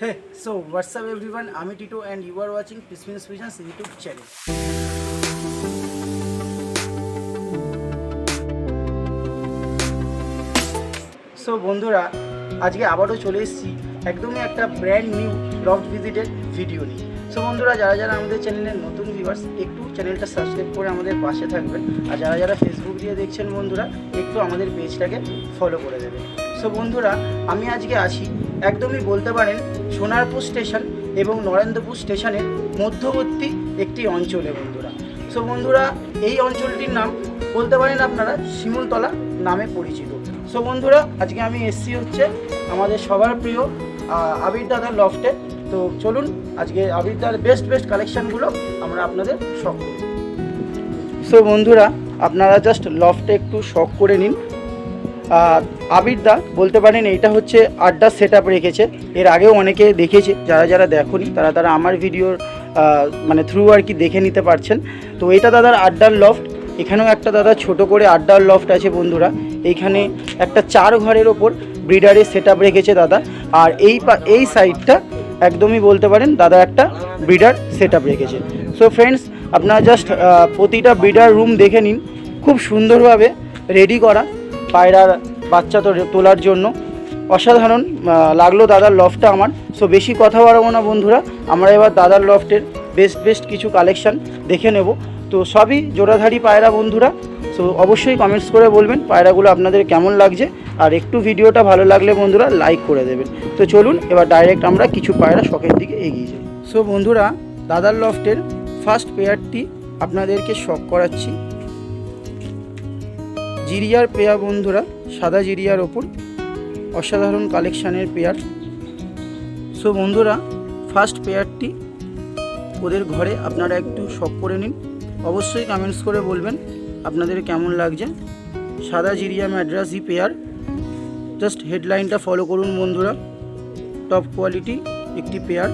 So what's up, everyone? I'm Tito and you are watching Pismin's Visions YouTube channel. So বন্ধুরা, আজকে আবারও চলে এসেছি একদমই একটা ব্র্যান্ড নিউ লফট ভিজিটের ভিডিও নিয়ে সো বন্ধুরা, যারা যারা আমাদের চ্যানেলের নতুন ভিউয়ার্স একটু চ্যানেলটা সাবস্ক্রাইব করে আমাদের পাশে থাকবেন আর যারা যারা ফেসবুক দিয়ে দেখছেন, বন্ধুরা, একটু আমাদের পেজটাকে ফলো করে দেবেন সো বন্ধুরা, আমি আজকে আছি একদমই বলতে পারেন সোনারপুর স্টেশন এবং নরেন্দ্রপুর স্টেশনের মধ্যবর্তী একটি অঞ্চলে বন্ধুরা। সো বন্ধুরা, এই অঞ্চলটির নাম বলতে পারেন আপনারা শিমুলতলা নামে পরিচিত। সো বন্ধুরা, আজকে আমি এসছি হচ্ছে আমাদের সবার প্রিয় আবির দাদার লফটে তো চলুন, আজকে আবির দাদার বেস্ট বেস্ট কালেকশানগুলো আমরা আপনাদের শখ করি। সো বন্ধুরা, আপনারা জাস্ট লফটে একটু শখ করে নিন। আর আবির দা বলতে পারেন এইটা হচ্ছে আড্ডা সেট রেখেছে। এর আগেও অনেকে দেখেছে, যারা যারা দেখোনি, তারা তারা আমার ভিডিওর মানে থ্রু আর কি দেখে নিতে পারছেন। তো এটা দাদার আড্ডার লফট এখানেও একটা দাদা ছোট করে আড্ডার লফট আছে বন্ধুরা। এইখানে একটা চার ঘরের ওপর ব্রিডারের সেট রেখেছে দাদা। আর এই এই সাইডটা একদমই বলতে পারেন দাদা একটা ব্রিডার সেট রেখেছে। সো ফ্রেন্ডস আপনারা জাস্ট প্রতিটা ব্রিডার রুম দেখে নিন। খুব সুন্দরভাবে রেডি করা। পায়রার বাচ্চা তো তোলার জন্য। অসাধারণ লাগল দাদার লফটটা আমার। সো বেশি কথা বাড়াবো না বন্ধুরা। আমরা এবার দাদার লফটের বেস্ট বেস্ট কিছু কালেকশান দেখে নেব। তো, সবই জোড়াধারী পায়রা বন্ধুরা। সো অবশ্যই কমেন্টস করে বলবেন পায়রাগুলো আপনাদের কেমন লাগছে। আর একটু ভিডিওটা ভালো লাগলে বন্ধুরা লাইক করে দেবেন। তো, চলুন এবার ডাইরেক্ট আমরা কিছু পায়রা শখের দিকে এগিয়ে যাই। সো বন্ধুরা, দাদার লফটের ফার্স্ট পেয়ারটি আপনাদেরকে শখ করাচ্ছি। জিরিয়ার পেয়ার বন্ধুরা, সাদা জিরিয়ার ওপর অসাধারণ কালেকশানের পেয়ার। সো বন্ধুরা ফার্স্ট পেয়ারটি ওদের ঘরে আপনারা একটু শখ করে নিন। অবশ্যই কমেন্টস করে বলবেন আপনাদের কেমন লাগছে। সাদা জিরিয়া ম্যাড্রাসি পেয়ার। জাস্ট হেডলাইনটা ফলো করুন বন্ধুরা। টপ কোয়ালিটি একটি পেয়ার।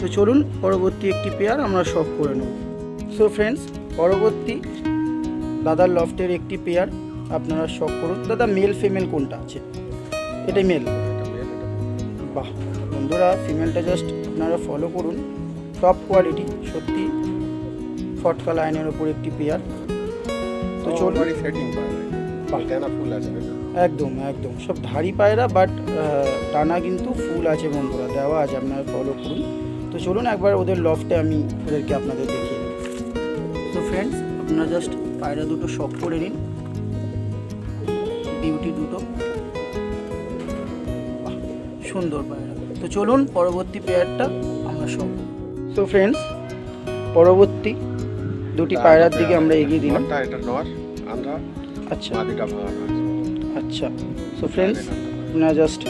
তো চলুন, পরবর্তী একটি পেয়ার আমরা শখ করে নেব। সো ফ্রেন্ডস পরবর্তী দাদার লফটের একটি পেয়ার আপনারা শখ করুন। দাদা মেল ফিমেল কোনটা আছে? এটাই মেল বাহ বন্ধুরা ফিমেলটা জাস্ট আপনারা ফলো করুন। টপ কোয়ালিটি সত্যি ফটকা লাইনের ওপর একটি পেয়ার তো চলুন। বাড়ি সেটিং পায় বাহ। ডানা ফুল আছে না। একদম একদম। সব ধাড়ি পায়রা বাট টানা কিন্তু ফুল আছে বন্ধুরা দেওয়া আছে আপনারা ফলো করুন। তো চলুন একবার ওদের লফটে আমি ওদেরকে আপনাদের দেখিয়ে দেবো তো ফ্রেন্ডস আপনারা জাস্ট পায়রা দুটো শখ করে নিন। বিউটি দুটো। সুন্দর পায়রা। তো চলুন পরবর্তী পেয়ারটা আমরা শখ তো ফ্রেন্ডস পরবর্তী দুটি পায়রার দিকে আমরা এগিয়ে দিলাম। এটা নর আমরা আচ্ছা। আচ্ছা। সো ফ্রেন্ডস আপনারা জাস্ট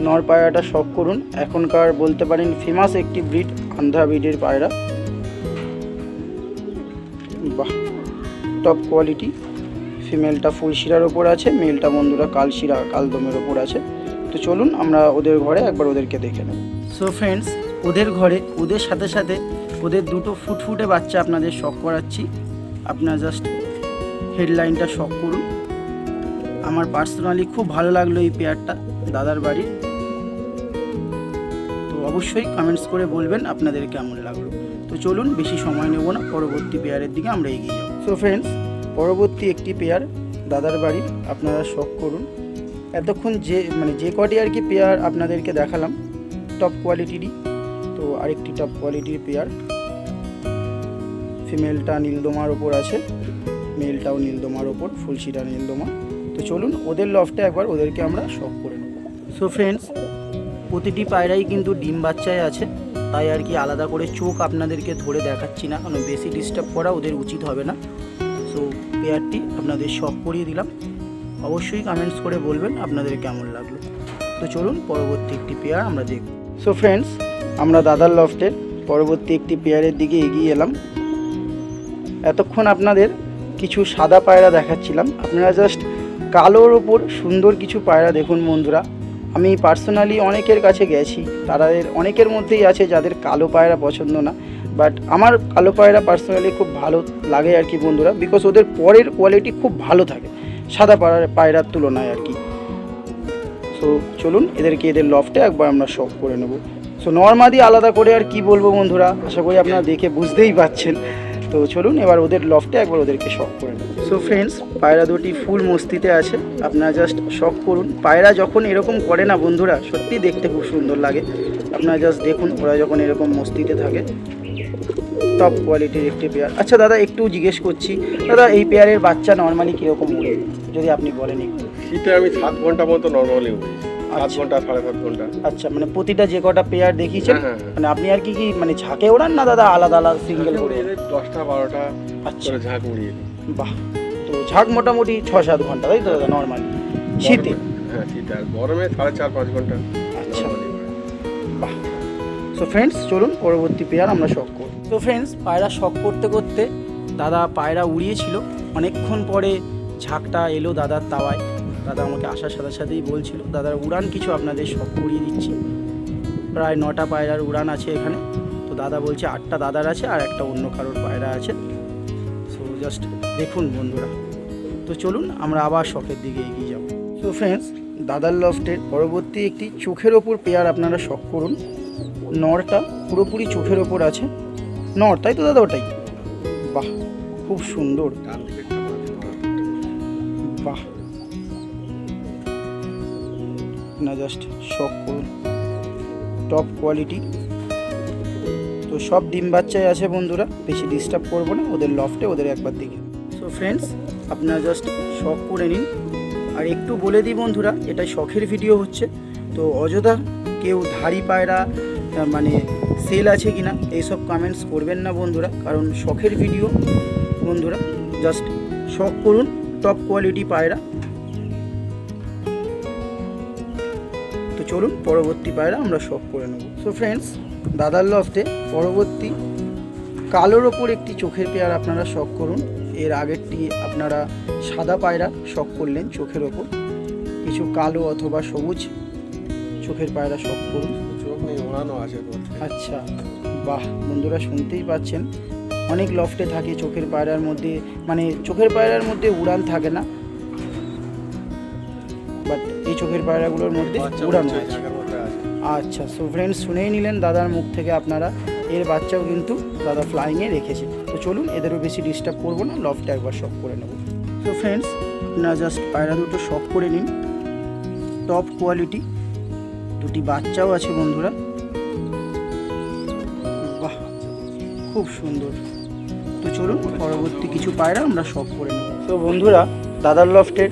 নর পায়রাটা শখ করুন। এখনকার বলতে পারেন ফেমাস একটি ব্রিড আন্ধ্রা ব্রিডের পায়রা। বাহ টপ কোয়ালিটি ফিমেলটা ফুল শিরার ওপর আছে মেলটা বন্ধুরা কাল শিরা কালদমের ওপর আছে। তো চলুন আমরা ওদের ঘরে একবার ওদেরকে দেখে নেব। সো ফ্রেন্ডস ওদের ঘরে, ওদের সাথে সাথে ওদের দুটো ফুটফুটে বাচ্চা আপনাদের শখ করাচ্ছি। আপনারা জাস্ট হেডলাইনটা শখ করুন। আমার পার্সোনালি খুব ভালো লাগল এই পেয়ারটা দাদার বাড়ির। তো অবশ্যই কমেন্টস করে বলবেন আপনাদের কেমন লাগল। তো চলুন বেশি সময় নেব না, পরবর্তী পেয়ারের দিকে আমরা এগিয়ে যাব। সো ফ্রেন্ডস পরবর্তী একটি পেয়ার দাদার বাড়ি, আপনারা শখ করুন। এতক্ষণ যে মানে যে কটি আর কি পেয়ার আপনাদেরকে দেখালাম টপ কোয়ালিটিরই তো আরেকটি টপ কোয়ালিটির পেয়ার ফিমেলটা নীলদোমার ওপর আছে মেলটাও নীলদোমার ওপর, ফুলশিরা নীলদোমা। তো চলুন ওদের লফটে একবার ওদেরকে আমরা শখ করে নেব। সো ফ্রেন্ডস প্রতিটি পায়রাই কিন্তু ডিম বাচ্চায় আছে। তাই আর কি আলাদা করে চোখ আপনাদেরকে ধরে দেখাচ্ছি না। কারণ বেশি ডিস্টার্ব করা ওদের উচিত হবে না। সো পেয়ারটি আপনাদের শখ করিয়ে দিলাম। অবশ্যই কমেন্টস করে বলবেন আপনাদের কেমন লাগল। তো চলুন পরবর্তী একটি পেয়ার আমরা দেখব। সো ফ্রেন্ডস আমরা দাদার লফটের পরবর্তী একটি পেয়ারের দিকে এগিয়ে এলাম। এতক্ষণ আপনাদের কিছু সাদা পায়রা দেখাচ্ছিলাম। আপনারা জাস্ট কালোর ওপর সুন্দর কিছু পায়রা দেখুন বন্ধুরা। আমি পার্সোনালি অনেকের কাছে গেছি। তাদের অনেকের মধ্যেই আছে যাদের কালো পায়রা পছন্দ না। বাট আমার কালো পায়রা পার্সোনালি খুব ভালো লাগে আর কি বন্ধুরা বিকজ ওদের পরের কোয়ালিটি খুব ভালো থাকে, সাদা পায়রা পায়রার তুলনায় আর কি। সো চলুন, এদেরকে এদের লফটে একবার আমরা শখ করে নেব। সো নর্মাদি আলাদা করে আর কি বলব বন্ধুরা? আশা করি আপনারা দেখে বুঝতেই পাচ্ছেন তো চলুন এবার ওদের লফটে একবার ওদেরকে শখ করে নেব। সো ফ্রেন্ডস পায়রা দুটি ফুল মস্তিতে আছে। আপনারা জাস্ট শখ করুন। পায়রা যখন এরকম করে না বন্ধুরা, সত্যি দেখতে খুব সুন্দর লাগে। আপনারা জাস্ট দেখুন, ওরা যখন এরকম মস্তিতে থাকে টপ কোয়ালিটির একটি পেয়ার আচ্ছা দাদা, একটু জিজ্ঞেস করছি, দাদা, এই পেয়ারের বাচ্চা নর্মালি কীরকম উড়ে যদি আপনি বলেন একটু। শীতে আমি সাত ঘণ্টা মতো নর্মালি উঠি সাত আচ্ছা। ঘণ্টা সাড়ে সাত ঘণ্টা। আচ্ছা মানে প্রতিটা যে কটা পেয়ার দেখিয়েছেন হ্যাঁ, হ্যাঁ, হ্যাঁ। মানে আপনি আর কি কি মানে ঝাঁকে ওড়ান না দাদা আলাদা আলাদা সিঙ্গেল করে? দশটা বারোটা আচ্ছা। ঝাঁক উড়িয়ে বাহ তো ঝাঁক মোটামুটি ছ সাত ঘণ্টা তাই তো দাদা নর্মালি শীতে? হ্যাঁ শীতে। আর গরমে সাড়ে চার পাঁচ ঘণ্টা আচ্ছা। বাহ। সো ফ্রেন্ডস চলুন পরবর্তী পেয়ার আমরা শখ করব তো ফ্রেন্ডস পায়রা শখ করতে করতে দাদা পায়রা উড়িয়েছিল। অনেকক্ষণ পরে ঝাঁকটা এলো দাদার তাওয়ায়। দাদা আমাকে আসার সাথে সাথেই বলছিল দাদার উড়ান কিছু আপনাদের শখ করিয়ে দিচ্ছি। প্রায় নটা পায়রার উড়ান আছে এখানে। তো দাদা বলছে, আটটা দাদার আছে আর একটা অন্য কারোর পায়রা আছে। সো জাস্ট দেখুন বন্ধুরা। তো চলুন, আমরা আবার শখের দিকে এগিয়ে যাব। তো ফ্রেন্ডস দাদার লফটের পরবর্তী একটি চোখের ওপর পেয়ার আপনারা শখ করুন। নরটা পুরোপুরি চোখের ওপর আছে। নর, তাই তো দাদা ওটাই? বাহ, খুব সুন্দর। না জাস্ট শখ করুন। টপ কোয়ালিটি তো সব ডিম বাচ্চাই আছে বন্ধুরা, বেশি ডিস্টার্ব করব না, ওদের লফটে ওদের একবার দিকে সো ফ্রেন্ডস আপনারা জাস্ট শখ করে নিন। আর একটু বলে দিই বন্ধুরা এটা শখের ভিডিও হচ্ছে। তো অযথা কেউ ধাড়ি পায়রা মানে সেল আছে কিনা, এইসব কমেন্টস করবেন না বন্ধুরা, কারণ শখের ভিডিও বন্ধুরা জাস্ট শখ করুন টপ কোয়ালিটি পায়রা। তো চলুন পরবর্তী পায়রা আমরা শখ করে নেব। সো ফ্রেন্ডস দাদার লফটে পরবর্তী কালোর ওপর একটি চোখের পেয়ার আপনারা শখ করুন। এর আগেরটি আপনারা সাদা পায়রা শখ করলেন চোখের ওপর। কিছু কালো অথবা সবুজ চোখের পায়রা শখ করুন। চোখ নেই ওড়ানো আছে আচ্ছা বাহ বন্ধুরা শুনতেই পাচ্ছেন। অনেক লফটে থাকে চোখের পায়রার মধ্যে মানে চোখের পায়রার মধ্যে উড়ান থাকে না। এই চোখের পায়রাগুলোর মধ্যে উড়ানো আছে। আচ্ছা সো ফ্রেন্ডস শুনেই নিলেন দাদার মুখ থেকে আপনারা। এর বাচ্চাও কিন্তু দাদা ফ্লাইংয়ে রেখেছে। তো চলুন এদেরও বেশি ডিস্টার্ব করব না লফটা একবার শখ করে নেব। তো ফ্রেন্ডস আপনারা জাস্ট পায়রা দুটো শখ করে নিন। টপ কোয়ালিটি দুটি বাচ্চাও আছে বন্ধুরা। বাহ খুব সুন্দর। তো চলুন পরবর্তী কিছু পায়রা আমরা শখ করে নেব। তো বন্ধুরা দাদার লফটের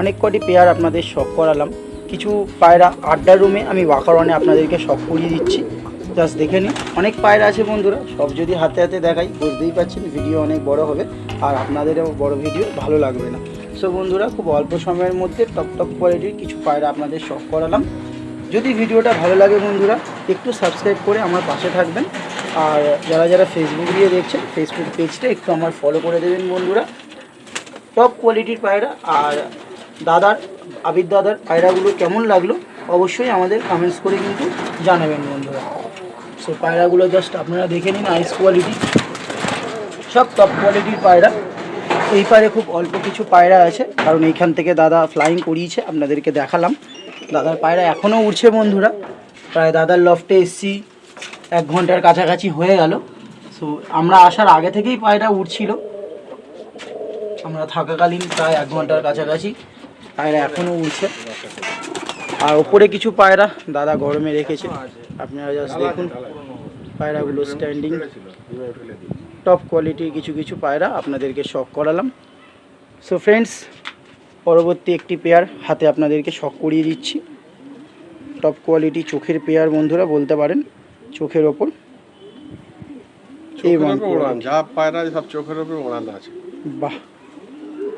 অনেক কটি পেয়ার আপনাদের শখ করালাম। কিছু পায়রা আড্ডা রুমে আমি ওয়াকারনে আপনাদেরকে শখ করিয়ে দিচ্ছি। জাস্ট দেখে নিন, অনেক পায়রা আছে বন্ধুরা, সব যদি হাতে হাতে দেখাই, বুঝতেই পারছেন ভিডিও অনেক বড় হবে, আর আপনাদেরও বড় ভিডিও ভালো লাগবে না। সো বন্ধুরা, খুব অল্প সময়ের মধ্যে টপ টপ কোয়ালিটির কিছু পায়রা আপনাদের শখ করালাম। যদি ভিডিওটা ভালো লাগে বন্ধুরা, একটু সাবস্ক্রাইব করে আমার পাশে থাকবেন। আর যারা যারা ফেসবুক দিয়ে দেখছেন ফেসবুক পেজটা একটু আমার ফলো করে দেবেন বন্ধুরা। টপ কোয়ালিটির পায়রা, আর দাদার, আবির দাদার পায়রাগুলো কেমন লাগল অবশ্যই আমাদের কমেন্টস করে কিন্তু জানাবেন বন্ধুরা। সো পায়রাগুলো জাস্ট আপনারা দেখে নিন আইস কোয়ালিটি সব টপ কোয়ালিটির পায়রা। এই পারে খুব অল্প কিছু পায়রা আছে, কারণ এইখান থেকে দাদা ফ্লাইং করিয়েছে, আপনাদেরকে দেখালাম। দাদার পায়রা এখনও উঠছে বন্ধুরা। প্রায় দাদার লফটে এসছি এক ঘণ্টার কাছাকাছি হয়ে গেল। সো আমরা আসার আগে থেকেই পায়রা উড়ছিল। আমরা থাকাকালীন প্রায় এক ঘণ্টার কাছাকাছি পায়রা এখনও উঠছে। আর ওপরে কিছু পায়রা দাদা গরমে রেখেছে। আপনারা জাস্ট দেখুন পায়রাগুলো স্ট্যান্ডিং টপ কোয়ালিটির কিছু কিছু পায়রা আপনাদেরকে শখ করালাম। সো ফ্রেন্ডস পরবর্তী একটি পেয়ার হাতে আপনাদেরকে শখ করিয়ে দিচ্ছি। টপ কোয়ালিটি চোখের পেয়ার বন্ধুরা বলতে পারেন চোখের ওপর। যা পায়রা সব চোখের ওড়ানো আছে। বাহ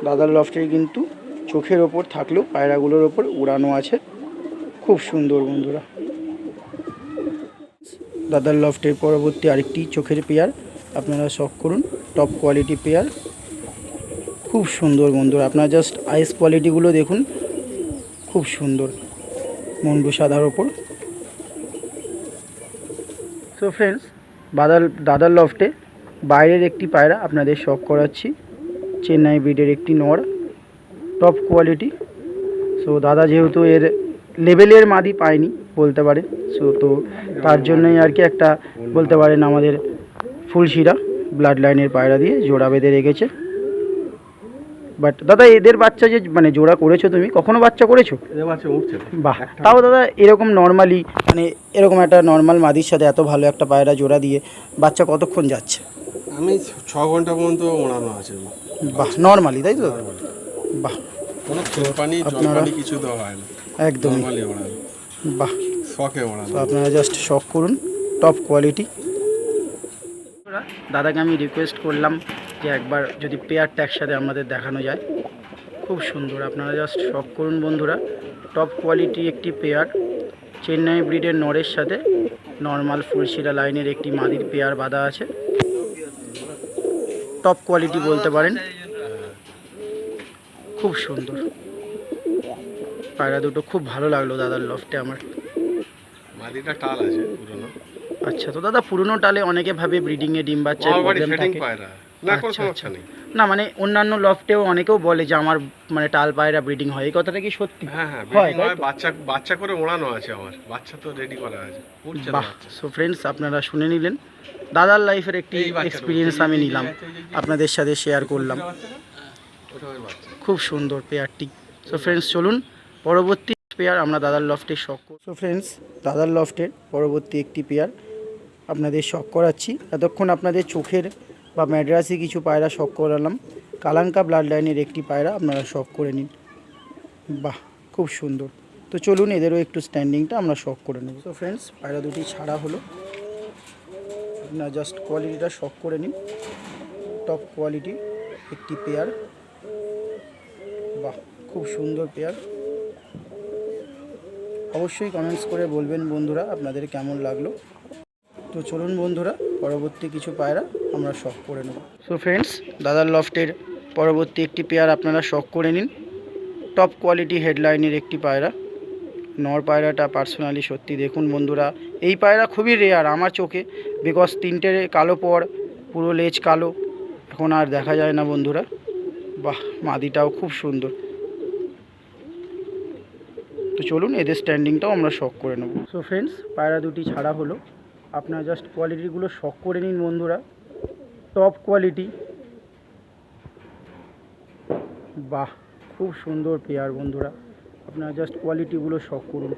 দাদার লফটের কিন্তু। চোখের ওপর থাকলেও পায়রাগুলোর ওপর উড়ানো আছে। খুব সুন্দর বন্ধুরা। দাদার লফটের পরবর্তী আরেকটি চোখের পেয়ার, আপনারা শখ করুন টপ কোয়ালিটি পেয়ার। খুব সুন্দর বন্ধুরা, আপনারা জাস্ট আইস কোয়ালিটিগুলো দেখুন, খুব সুন্দর। মন্ডু সাদার ওপর। সো ফ্রেন্ডস দাদার দাদার লফটে বাইরের একটি পায়রা আপনাদের শখ করাচ্ছি, চেন্নাই ব্রিডের একটি নর। টপ কোয়ালিটি সো দাদা যেহেতু এর লেভেলের মাদি পায়নি বলতে পারে সো তো তার জন্যই আর কি একটা বলতে পারেন আমাদের ফুলশিরা ব্লাড লাইনের পায়রা দিয়ে জোড়া বেঁধে রেখেছে। বাট দাদা এদের বাচ্চা যে মানে জোড়া করেছ তুমি কখনো বাচ্চা করেছ। বাহ তাও দাদা এরকম নর্মালি মানে এরকম একটা নর্মাল মাদির সাথে এত ভালো একটা পায়রা জোড়া দিয়ে বাচ্চা কতক্ষণ যাচ্ছে? আমি ছ ঘণ্টা পর্যন্ত ওড়ানো আছে। বাহ নর্মালি তাই তো? বাহ। কোনো কিছু দেওয়া হয় না। একদমই। নর্মালি ওড়ানো। বাহ। শখে ওড়ানো। তো আপনারা জাস্ট শখ করুন টপ কোয়ালিটি দাদাকে আমি রিকোয়েস্ট করলাম যে একবার যদি পেয়ারটা একসাথে আমাদের দেখানো যায়। খুব সুন্দর আপনারা জাস্ট শখ করুন বন্ধুরা। টপ কোয়ালিটি একটি পেয়ার চেন্নাই ব্রিডের নরের সাথে। নর্মাল ফুলশিরা লাইনের একটি মাদির পেয়ার বাঁধা আছে। টপ কোয়ালিটি বলতে পারেন। খুব সুন্দর। পায়রা দুটো খুব ভালো লাগল দাদার লফটে আমার। মাদিটা টাল আছে পুরোনো। আচ্ছা তো দাদা পুরনো টালে অনেকে ভাবে ব্রিডিং এ ডিম বাচ্চা প্রবলেম থাকে। না কোনো আচ্ছা, সমস্যা নেই। না মানে অন্যান্য লফটেও অনেকেও বলে যে আমার মানে টাল পায়রা ব্রিডিং হয়। এই কথাটা কি সত্যি? হ্যাঁ হ্যাঁ হয়, হয়? বাচ্চা বাচ্চা করে ওড়ানো আছে আমার। বাচ্চা তো রেডি করা আছে। বাহ সো ফ্রেন্ডস আপনারা শুনে নিলেন। দাদার লাইফের একটি এক্সপিরিয়েন্স আমি নিলাম। আপনাদের সাথে শেয়ার করলাম। খুব সুন্দর পেয়ারটি। সো ফ্রেন্ডস চলুন, পরবর্তী পেয়ার আমরা দাদার লফটে শখ সো ফ্রেন্ডস দাদার লফটের পরবর্তী একটি পেয়ার আপনাদের শখ করাচ্ছি। এতক্ষণ আপনাদের চোখের বা ম্যাড্রাসি কিছু পায়রা শখ করালাম। কালাঙ্কা ব্লাড লাইনের একটি পায়রা আপনারা শখ করে নিন। বাহ, খুব সুন্দর। তো চলুন, এদেরও একটু স্ট্যান্ডিংটা আমরা শখ করে নেব। সো ফ্রেন্ডস পায়রা দুটি ছাড়া হলো। আপনারা জাস্ট কোয়ালিটিটা শখ করে নিন। টপ কোয়ালিটি একটি পেয়ার। বাহ, খুব সুন্দর পেয়ার। অবশ্যই কমেন্টস করে বলবেন বন্ধুরা আপনাদের কেমন লাগল। তো চলুন বন্ধুরা, পরবর্তী কিছু পায়রা আমরা শখ করে নেব। সো ফ্রেন্ডস দাদার লফটের পরবর্তী একটি পেয়ার আপনারা শখ করে নিন। টপ কোয়ালিটি হেডলাইনের একটি পায়রা। নর পায়রাটা পার্সোনালি সত্যি দেখুন বন্ধুরা, এই পায়রা খুবই রেয়ার আমার চোখে বিকজ তিনটে কালো পর, পুরো লেজ কালো, এখন আর দেখা যায় না বন্ধুরা। বাহ, মাদিটাও খুব সুন্দর। তো চলুন, এদের স্ট্যান্ডিংটাও আমরা শখ করে নেব। সো ফ্রেন্ডস পায়রা দুটি ছাড়া হলো। আপনারা জাস্ট কোয়ালিটিগুলো শখ করে নিন বন্ধুরা। টপ কোয়ালিটি বাহ, খুব সুন্দর পেয়ার বন্ধুরা। আপনারা জাস্ট কোয়ালিটিগুলো শখ করুন।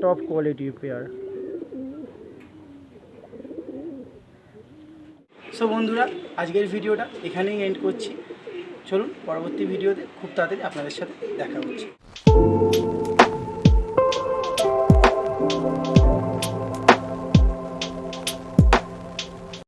টপ কোয়ালিটির পেয়ার সো বন্ধুরা, আজকের ভিডিওটা এখানেই এন্ড করছি। চলুন পরবর্তী ভিডিওতে খুব তাড়াতাড়ি আপনাদের সাথে দেখা হচ্ছে।